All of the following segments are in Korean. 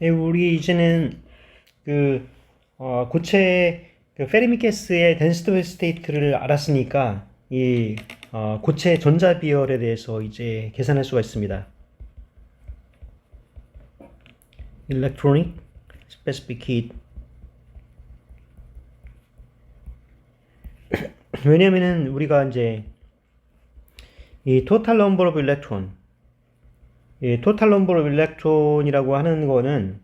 네, 우리 이제는 그 어, 고체 그 페르미 가스의 덴시티 스테이트를 알았으니까 이 어, 고체 전자 비열에 대해서 이제 계산할 수가 있습니다. Electronic specific heat. 왜냐면은 우리가 이제 이 total number of electron 이 total number of electron이라고 하는 거는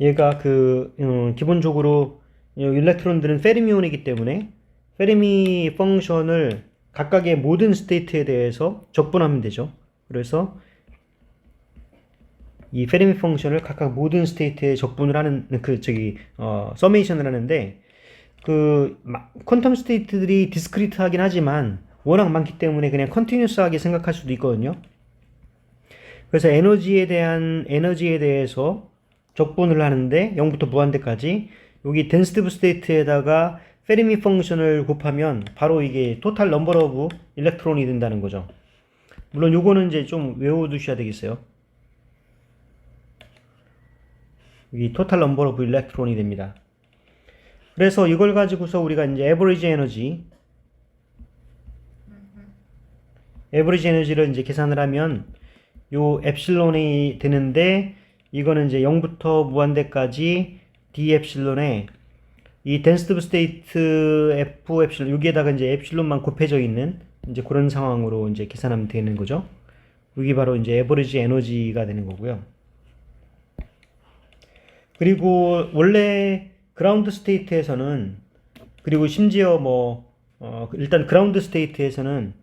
얘가 그 음, 기본적으로 이 일렉트론들은 페르미온이기 때문에 페르미 펑션을 각각의 모든 스테이트에 대해서 적분하면 되죠. 그래서 이 페르미 펑션을 각각 모든 스테이트에 적분을 하는 그 저기 어 서메이션을 하는데 그 마- 퀀텀 스테이트들이 디스크리트하긴 하지만 워낙 많기 때문에 그냥 컨티뉴스하게 생각할 수도 있거든요. 그래서 에너지에 대한 에너지에 대해서 적분을 하는데 0부터 무한대까지 여기 덴스티브 스테이트에다가 페르미 펑션을 곱하면 바로 이게 토탈 넘버 오브 일렉트론이 된다는 거죠. 물론 요거는 이제 좀 외워두셔야 되겠어요. 여기 토탈 넘버 오브 일렉트론이 됩니다. 그래서 이걸 가지고서 우리가 이제 에버리지 에너지 에버리지 에너지를 이제 계산을 하면 요 엡실론이 되는데 이거는 이제 0부터 무한대까지 d 엡실론에 이 덴스티브 스테이트 f 엡실론 여기에다가 이제 엡실론만 곱해져 있는 이제 그런 상황으로 이제 계산하면 되는 거죠. 여기 바로 이제 에버리지 에너지가 되는 거고요. 그리고 원래 그라운드 스테이트에서는 그리고 심지어 뭐 어, 일단 그라운드 스테이트에서는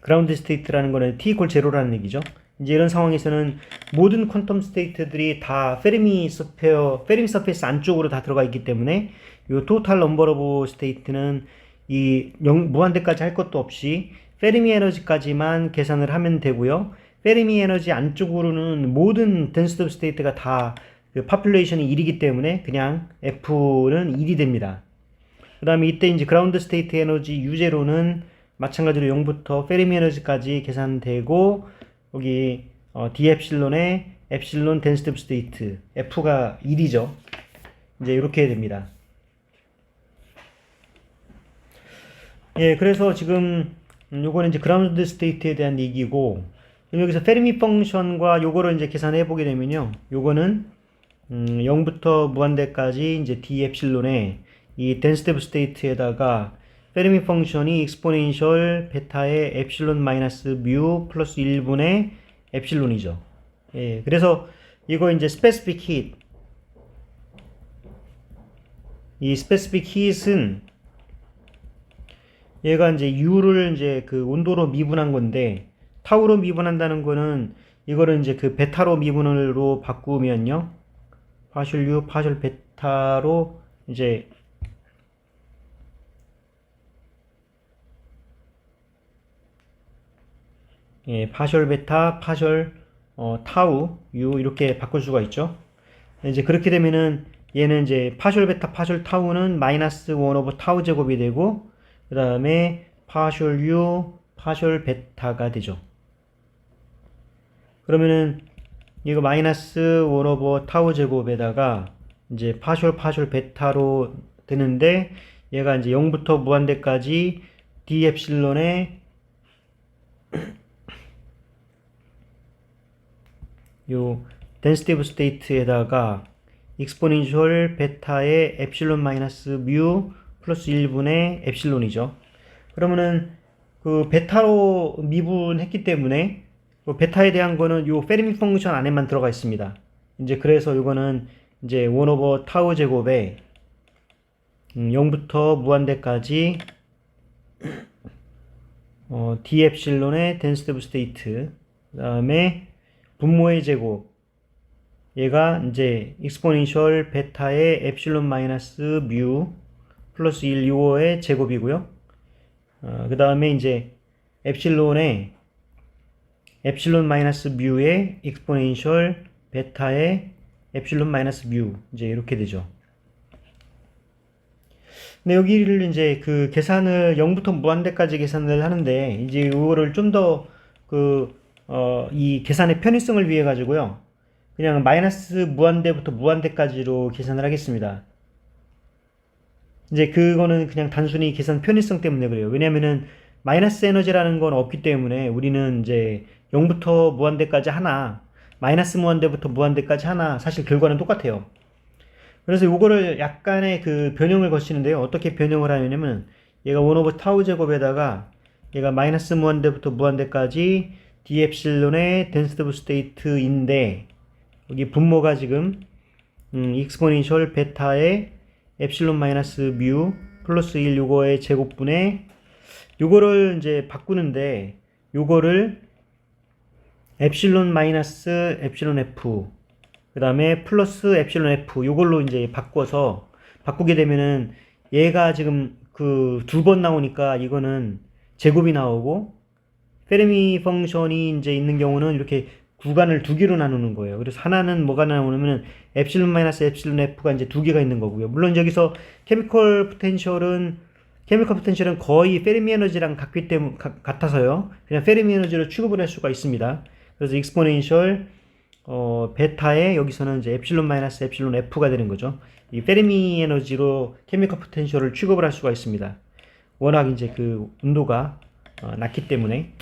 그라운드 스테이트라는 거는 t 이퀄 제로라는 얘기죠. 이제 이런 상황에서는 모든 퀀텀 스테이트들이 다 페르미 서페어, 페르미 서페이스 안쪽으로 다 들어가 있기 때문에 이 토탈 넘버 오브 스테이트는 이 영, 무한대까지 할 것도 없이 페르미 에너지까지만 계산을 하면 되고요. 페르미 에너지 안쪽으로는 모든 오브 스테이트가 다 그 파퓰레이션이 1이기 때문에 그냥 F는 1이 됩니다. 그 다음에 이때 이제 그라운드 스테이트 에너지 유제로는 마찬가지로 0부터 페르미 에너지까지 계산되고 여기 어, d 엡실론에 엡실론 덴스티 오브 스테이트 F가 1이죠. 이제 이렇게 됩니다. 예, 그래서 지금 음, 요거는 이제 그라운드 스테이트에 대한 얘기고 여기서 페르미 펑션과 요거를 이제 계산해 보게 되면요. 요거는 음, 0부터 무한대까지 이제 d 엡실론에 이 덴스티 오브 스테이트에다가 페르미 펑션이 익스포넨셜 베타의 엡실론 마이너스 뮤 플러스 1분의 엡실론이죠. 예, 그래서 이거 이제 스페시픽 힛. 이 스페시픽 힛은 얘가 이제 U를 이제 그 온도로 미분한 건데 타우로 미분한다는 거는 이거를 이제 그 베타로 미분으로 바꾸면요. 파셜 U, 파셜 베타로 이제 예, 파셜 베타, 파셜 어, 타우, U 이렇게 바꿀 수가 있죠. 이제 그렇게 되면은 얘는 이제 파셜 베타, 파셜 타우는 마이너스 1 오버 타우 제곱이 되고 그 다음에 파셜 U, 파셜 베타가 되죠. 그러면은 이거 마이너스 1 오버 타우 제곱에다가 이제 파셜 파셜 베타로 되는데 얘가 이제 0부터 무한대까지 d 엡실론의 요 덴시티 오브 스테이트에다가 익스포넨셜 베타의 엡실론 마이너스 뮤 플러스 1분의 엡실론이죠. 그러면은 그 베타로 미분했기 때문에 그 베타에 대한 거는 요 페르미 펑션 안에만 들어가 있습니다. 이제 그래서 요거는 이제 1 오버 타우 제곱에 음, 0부터 무한대까지 어, d 엡실론의 덴시티 오브 스테이트 그 다음에 분모의 제곱 얘가 이제 익스포넨셜 베타의 엡실론 마이너스 뮤 플러스 1 요거의 제곱이고요. 어, 그 다음에 이제 엡실론의 엡실론 마이너스 뮤의 익스포넨셜 베타의 엡실론 마이너스 뮤 이제 이렇게 되죠. 근데 여기를 이제 그 계산을 0부터 무한대까지 계산을 하는데 이제 이거를 좀 더 그 어, 이 계산의 편의성을 위해 가지고요. 그냥 마이너스 무한대부터 무한대까지로 계산을 하겠습니다. 이제 그거는 그냥 단순히 계산 편의성 때문에 그래요. 왜냐면은 마이너스 에너지라는 건 없기 때문에 우리는 이제 0부터 무한대까지 하나, 마이너스 무한대부터 무한대까지 하나, 사실 결과는 똑같아요. 그래서 요거를 약간의 그 변형을 거치는데요. 어떻게 변형을 하냐면 얘가 1 오버 타우 제곱에다가 얘가 마이너스 무한대부터 무한대까지 d 엡실론의 덴스티 오브 스테이트인데 여기 분모가 지금 음, 익스포넨셜 베타의 엡실론 마이너스 뮤 플러스 1 요거의 제곱분의 요거를 이제 바꾸는데 요거를 엡실론 마이너스 엡실론 f 그 다음에 플러스 엡실론 f 요걸로 이제 바꿔서 바꾸게 되면은 얘가 지금 그 두 번 나오니까 이거는 제곱이 나오고 페르미 펑션이 이제 있는 경우는 이렇게 구간을 두 개로 나누는 거예요. 그래서 하나는 뭐가 나오냐면 엡실론 마이너스 엡실론 f가 이제 두 개가 있는 거고요. 물론 여기서 케미컬 포텐셜은 케미컬 포텐셜은 거의 페르미 에너지랑 같기 때문 같아서요. 그냥 페르미 에너지로 취급을 할 수가 있습니다. 그래서 익스포넨셜 어, 베타에 여기서는 이제 엡실론 마이너스 엡실론 f가 되는 거죠. 이 페르미 에너지로 케미컬 포텐셜을 취급을 할 수가 있습니다. 워낙 이제 그 온도가 어, 낮기 때문에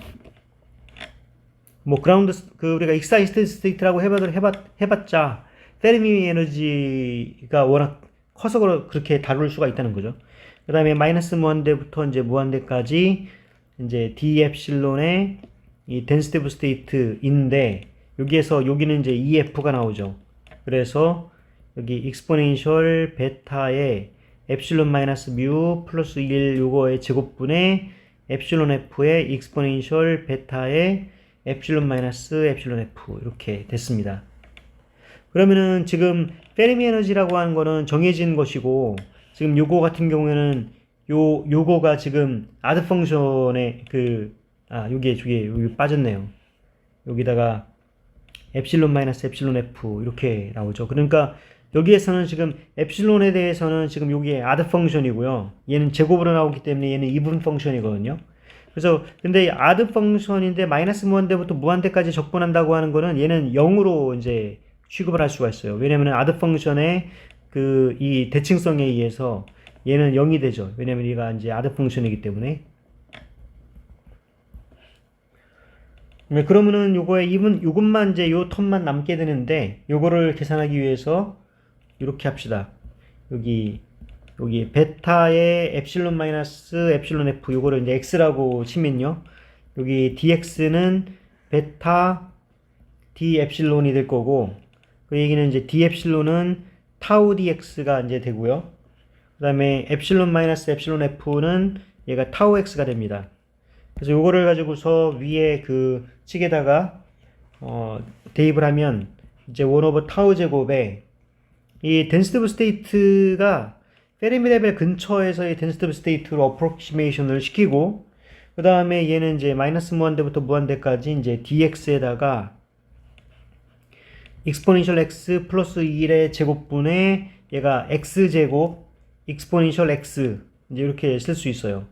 뭐 그라운드 스- 그 우리가 익사이스트 스테이트라고 해봤 해봤 해봤자 페르미 에너지가 워낙 커서 그렇게 다룰 수가 있다는 거죠. 그 다음에 마이너스 무한대부터 이제 무한대까지 이제 d 엡실론의 이 덴스티 오브 스테이트인데 여기에서 여기는 이제 EF가 나오죠. 그래서 여기 익스포넨셜 베타의 엡실론 마이너스 뮤 플러스 1 요거의 제곱분의 엡실론 F의 익스포넨셜 베타의 엡실론 마이너스 엡실론 F 이렇게 됐습니다. 그러면은 지금 페르미 에너지라고 하는 거는 정해진 것이고 지금 요거 같은 경우에는 요 요거가 지금 아드 펑션의 그아 요게 저게 여기 빠졌네요. 여기다가 엡실론 마이너스 엡실론 F 이렇게 나오죠. 그러니까 여기에서는 지금 엡실론에 대해서는 지금 여기에 아드 펑션이고요. 얘는 제곱으로 나오기 때문에 얘는 이분 펑션이거든요. 그래서 근데 아드 펑션인데 마이너스 무한대부터 무한대까지 적분한다고 하는 거는 얘는 0으로 이제 취급을 할 수가 있어요. 왜냐면 아드 펑션의 그 이 대칭성에 의해서 얘는 0이 되죠. 왜냐면 얘가 이제 아드 펑션이기 때문에. 네, 그러면은 요거에 이분 요것만 이제 요 텀만 남게 되는데 요거를 계산하기 위해서 이렇게 합시다. 여기 여기 베타의 엡실론 마이너스 엡실론 f 요거를 이제 x라고 치면요. 여기 dx는 베타 d 엡실론이 될 거고 그 얘기는 이제 d 엡실론은 타우 dx가 이제 되고요. 그다음에 엡실론 마이너스 엡실론 f는 얘가 타우 x가 됩니다. 그래서 요거를 가지고서 위에 그 칙에다가 어, 대입을 하면 이제 1 오버 타우 제곱에 이 덴스티 오브 스테이트가 페르미 레벨 근처에서의 덴스티 오브 스테이트로 어프로키메이션을 시키고 그 다음에 얘는 이제 마이너스 무한대부터 무한대까지 이제 dx에다가 익스포넨셜 x 플러스 1의 제곱분의 얘가 x 제곱 익스포넨셜 x 이제 이렇게 쓸 수 있어요.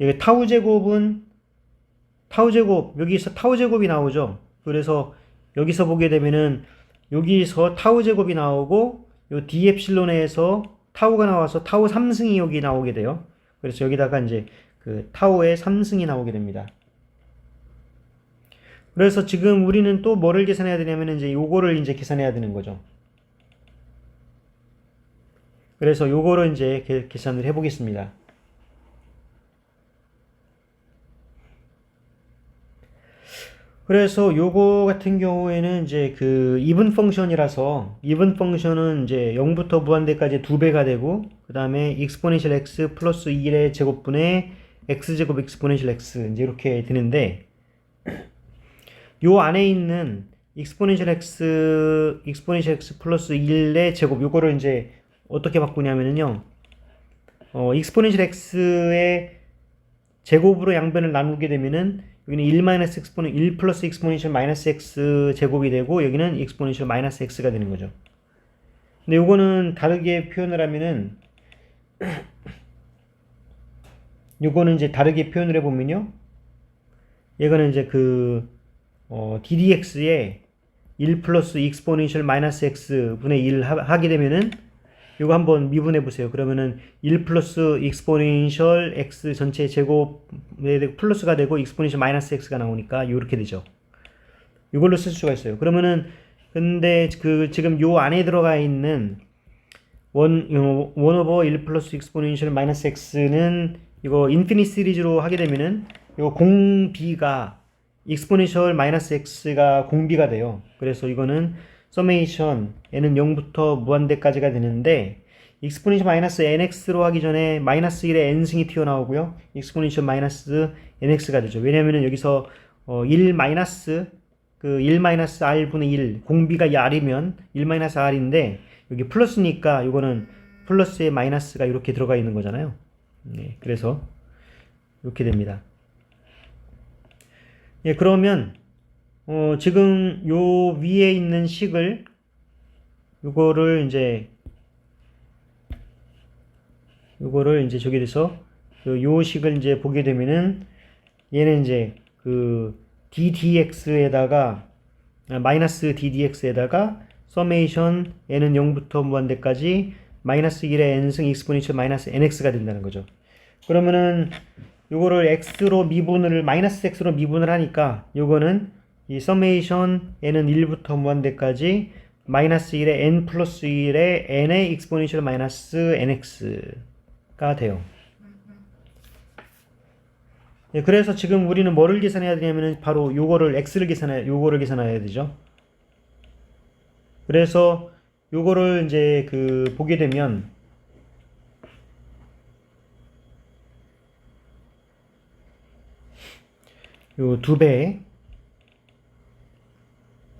여기 타우 제곱은 타우 제곱 여기서 타우 제곱이 나오죠. 그래서 여기서 보게 되면은 여기서 타우 제곱이 나오고 요 d 엡실론에서 타우가 나와서 타우 3승이 여기 나오게 돼요. 그래서 여기다가 이제 그 타우의 3승이 나오게 됩니다. 그래서 지금 우리는 또 뭐를 계산해야 되냐면 이제 요거를 이제 계산해야 되는 거죠. 그래서 요거를 이제 계- 계산을 해 보겠습니다. 그래서 요거 같은 경우에는 이제 그 이분 펑션이라서 이분 펑션은 이제 0부터 무한대까지 두 배가 되고 그 다음에 익스포넨셜 x 플러스 1의 제곱분의 x 제곱 익스포넨셜 x 이제 이렇게 되는데 요 안에 있는 익스포넨셜 x 익스포넨셜 x 플러스 1의 제곱 요거를 이제 어떻게 바꾸냐면요 어 익스포넨셜 x의 제곱으로 양변을 나누게 되면은 여기는 1 마이너스 익스포넨 1 플러스 익스포넨셜 마이너스 x 제곱이 되고 여기는 익스포넨셜 마이너스 x가 되는 거죠. 근데 요거는 다르게 표현을 하면은 요거는 이제 다르게 표현을 해 보면요. 얘가는 이제 그 어, ddx에 1 플러스 익스포넨셜 마이너스 x 분의 1 하, 하게 되면은 이거 한번 미분해 보세요. 그러면은 1 플러스 익스포넨셜 x 전체 제곱에 플러스가 되고 익스포넨셜 마이너스 x가 나오니까 이렇게 되죠. 이걸로 쓸 수가 있어요. 그러면은 근데 그 지금 요 안에 들어가 있는 원, 어, 원 오버 1 플러스 익스포넨셜 마이너스 x는 이거 인피니 시리즈로 하게 되면은 요 공비가 익스포넨셜 마이너스 x가 공비가 돼요. 그래서 이거는 서메이션 n은 0부터 무한대까지가 되는데 익스포넨셜 마이너스 nx로 하기 전에 마이너스 1에 n승이 튀어나오고요. 익스포넨셜 마이너스 nx가 되죠. 왜냐면은 여기서 어, 1 마이너스 그 1 마이너스 r분의 1 공비가 이 r이면 1 마이너스 r인데 여기 플러스니까 이거는 플러스에 마이너스가 이렇게 들어가 있는 거잖아요. 네, 그래서 이렇게 됩니다. 예, 그러면 어, 지금 요 위에 있는 식을 요거를 이제 요거를 이제 저기 돼서 그요 식을 이제 보게 되면은 얘는 이제 그 ddx에다가 아, 마이너스 ddx에다가 서메이션 n은 0부터 무한대까지 마이너스 1의 n승 익스포넨셜 마이너스 nx가 된다는 거죠. 그러면은 요거를 x로 미분을 마이너스 x로 미분을 하니까 요거는 이 n은 1부터 무한대까지 마이너스 1의 n 플러스 1의 n의 익스포넨셜 마이너스 nx가 돼요. 예, 그래서 지금 우리는 뭐를 계산해야 되냐면은 바로 요거를 x를 계산해 요거를 계산해야 되죠. 그래서 요거를 이제 그 보게 되면 요 두 배,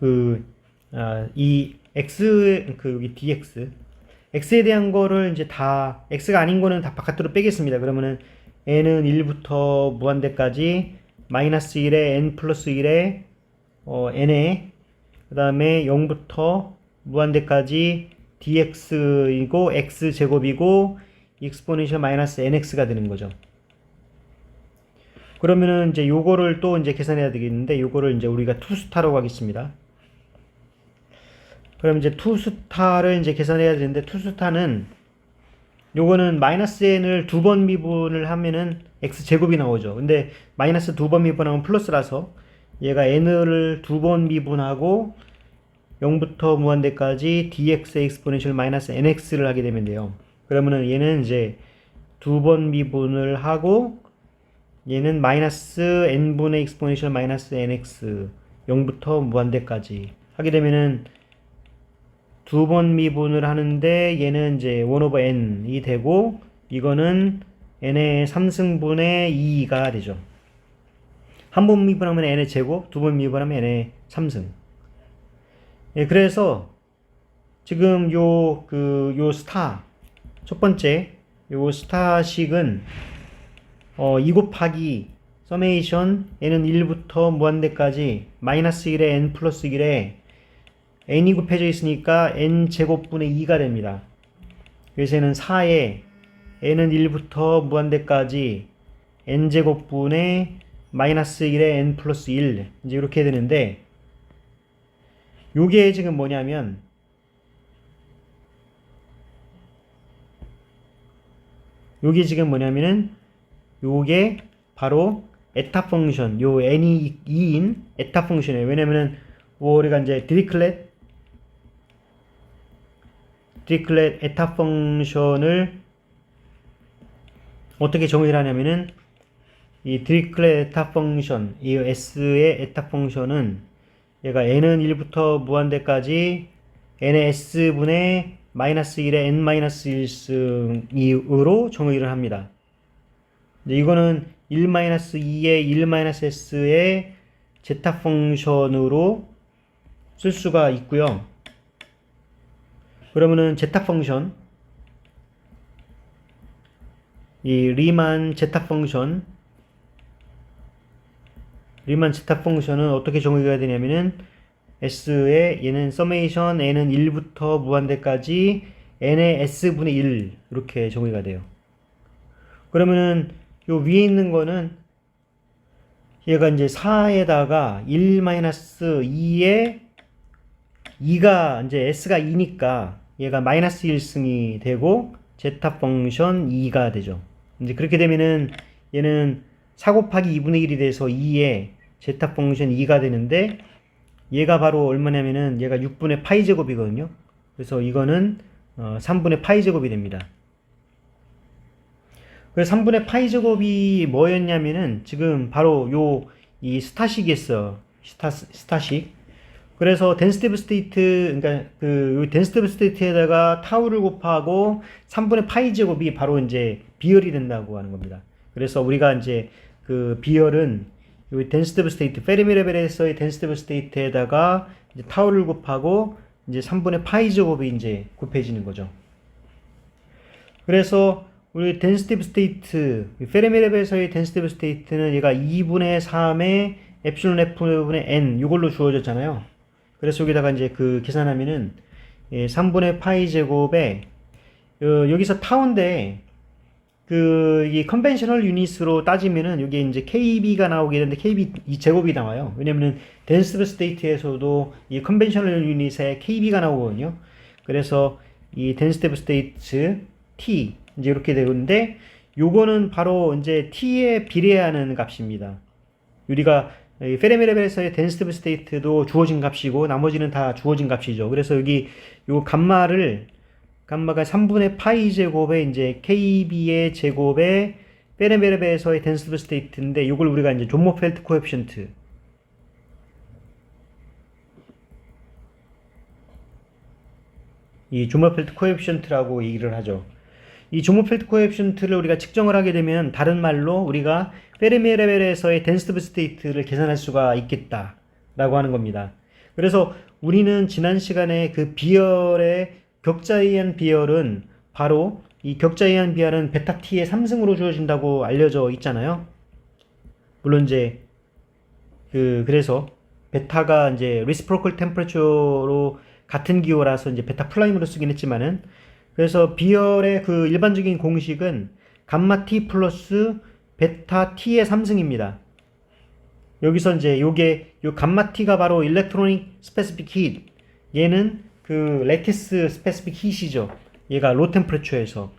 그, 아, 이 x, 그, 여기 dx, x에 대한 거를 이제 다, x가 아닌 거는 다 바깥으로 빼겠습니다. 그러면은 n은 1부터 무한대까지 마이너스 1에 n 플러스 1에 어, n에 그 다음에 0부터 무한대까지 dx이고 x 제곱이고 익스포넨셜 마이너스 nx가 되는 거죠. 그러면은 이제 요거를 또 이제 계산해야 되겠는데 요거를 이제 우리가 투스타라고 하겠습니다. 그럼 이제 투스타를 이제 계산해야 되는데 투스타는 요거는 마이너스 n을 두 번 미분을 하면은 x 제곱이 나오죠. 근데 마이너스 두 번 미분하면 플러스라서 얘가 n을 두 번 미분하고 0부터 무한대까지 dx 익스포넨셜 마이너스 nx를 하게 되면 돼요. 그러면은 얘는 이제 두 번 미분을 하고 얘는 마이너스 n분의 익스포넨셜 마이너스 nx 0부터 무한대까지 하게 되면은 두 번 미분을 하는데 얘는 이제 1 over n이 되고 이거는 n의 3승분의 2가 되죠. 한 번 미분하면 n의 제곱, 두 번 미분하면 n의 3승. 예, 그래서 지금 요 그 요 스타 첫 번째 요 스타식은 어, 2 곱하기 서메이션 n은 1부터 무한대까지 마이너스 1에 n 플러스 1에 n이 곱해져 있으니까 n 제곱분의 2가 됩니다. 얘는 4에 n은 1부터 무한대까지 n 제곱분의 마이너스 1에 n 플러스 1 이제 이렇게 되는데 요게 지금 뭐냐면 요게 지금 뭐냐면은 요게 바로 에타 펑션 요 n이 2인 에타 펑션이에요. 왜냐면은 우리가 이제 드리클렛 드리클렛 에타 펑션을 어떻게 정의를 하냐면은 이 드리클렛 에타 펑션 이 s의 에타 펑션은 얘가 n은 1부터 무한대까지 n의 s분의 마이너스 1의 n 마이너스 1승으로 정의를 합니다. 이거는 1 마이너스 2의 1 마이너스 s의 제타 펑션으로 쓸 수가 있고요. 그러면은 제타 펑션 이 리만 제타 펑션 리만 제타 펑션은 어떻게 정의가 되냐면은 s의 얘는 서메이션 n은 1부터 무한대까지 n의 s분의 1 이렇게 정의가 돼요. 그러면은 요 위에 있는 거는 얘가 이제 4에다가 1-2에 2가 이제 s가 2니까 얘가 마이너스 1승이 되고 제타 펑션 2가 되죠. 이제 그렇게 되면은 얘는 4 곱하기 2분의 1이 돼서 2에 제타 펑션 2가 되는데 얘가 바로 얼마냐면은 얘가 6분의 파이 제곱이거든요. 그래서 이거는 어, 3분의 파이 제곱이 됩니다. 그래서 3분의 파이 제곱이 뭐였냐면은 지금 바로 요 이 스타식이었어. 스타 스타식. 그래서 덴스티브 스테이트 그러니까 그 덴스티브 스테이트에다가 타우를 곱하고 3분의 파이 제곱이 바로 이제 비열이 된다고 하는 겁니다. 그래서 우리가 이제 그 비열은 요 덴스티브 스테이트 페르미 레벨에서의 덴스티브 스테이트에다가 이제 타우를 곱하고 이제 3분의 파이 제곱이 이제 곱해지는 거죠. 그래서 우리 덴스티브 스테이트 페르미 레벨에서의 덴스티브 스테이트는 얘가 2분의 3의 엡실론 F분의 N 이걸로 주어졌잖아요. 그래서 여기다가 이제 그 계산하면은 예, 3분의 파이 제곱에 어, 여기서 타운데 그 이 컨벤셔널 유닛으로 따지면은 여기 이제 KB가 나오게 되는데 KB 이 제곱이 나와요. 왜냐면은 덴스브 스테이트에서도 이 컨벤셔널 유닛에 KB가 나오거든요. 그래서 이 덴스티브 스테이트 T 이제 이렇게 되는데 요거는 바로 이제 T에 비례하는 값입니다. 우리가 페르미 레벨에서의 덴스티브 스테이트도 주어진 값이고 나머지는 다 주어진 값이죠. 그래서 여기 요 감마를 감마가 3분의 파이 제곱에 이제 KB의 제곱에 페르미 레벨에서의 덴스티브 스테이트인데 요걸 우리가 이제 존모펠트 코에피션트 이 존모펠트 코에피션트라고 얘기를 하죠. 이 존모펠트 코에피션트를 우리가 측정을 하게 되면 다른 말로 우리가 페르미 레벨에서의 덴스티브 스테이트를 계산할 수가 있겠다라고 하는 겁니다. 그래서 우리는 지난 시간에 그 비열의 격자에 의한 비열은 바로 이 격자에 의한 비열은 베타 t의 3승으로 주어진다고 알려져 있잖아요. 물론 이제 그 그래서 베타가 이제 리스프로클 템퍼레처로 같은 기호라서 이제 베타 플라임으로 쓰긴 했지만은 그래서 비열의 그 일반적인 공식은 감마 t 플러스 베타 t의 3승입니다. 여기서 이제 요게 요 감마 t가 바로 일렉트로닉 스페시픽 히트 얘는 그 레티스 스페시픽 히트이죠. 얘가 로 템퍼레처에서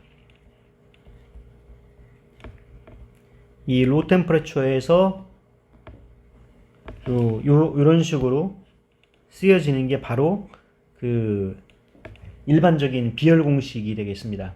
이 로 템퍼레처에서 요, 요 요런 식으로 쓰여지는 게 바로 그 일반적인 비열 공식이 되겠습니다.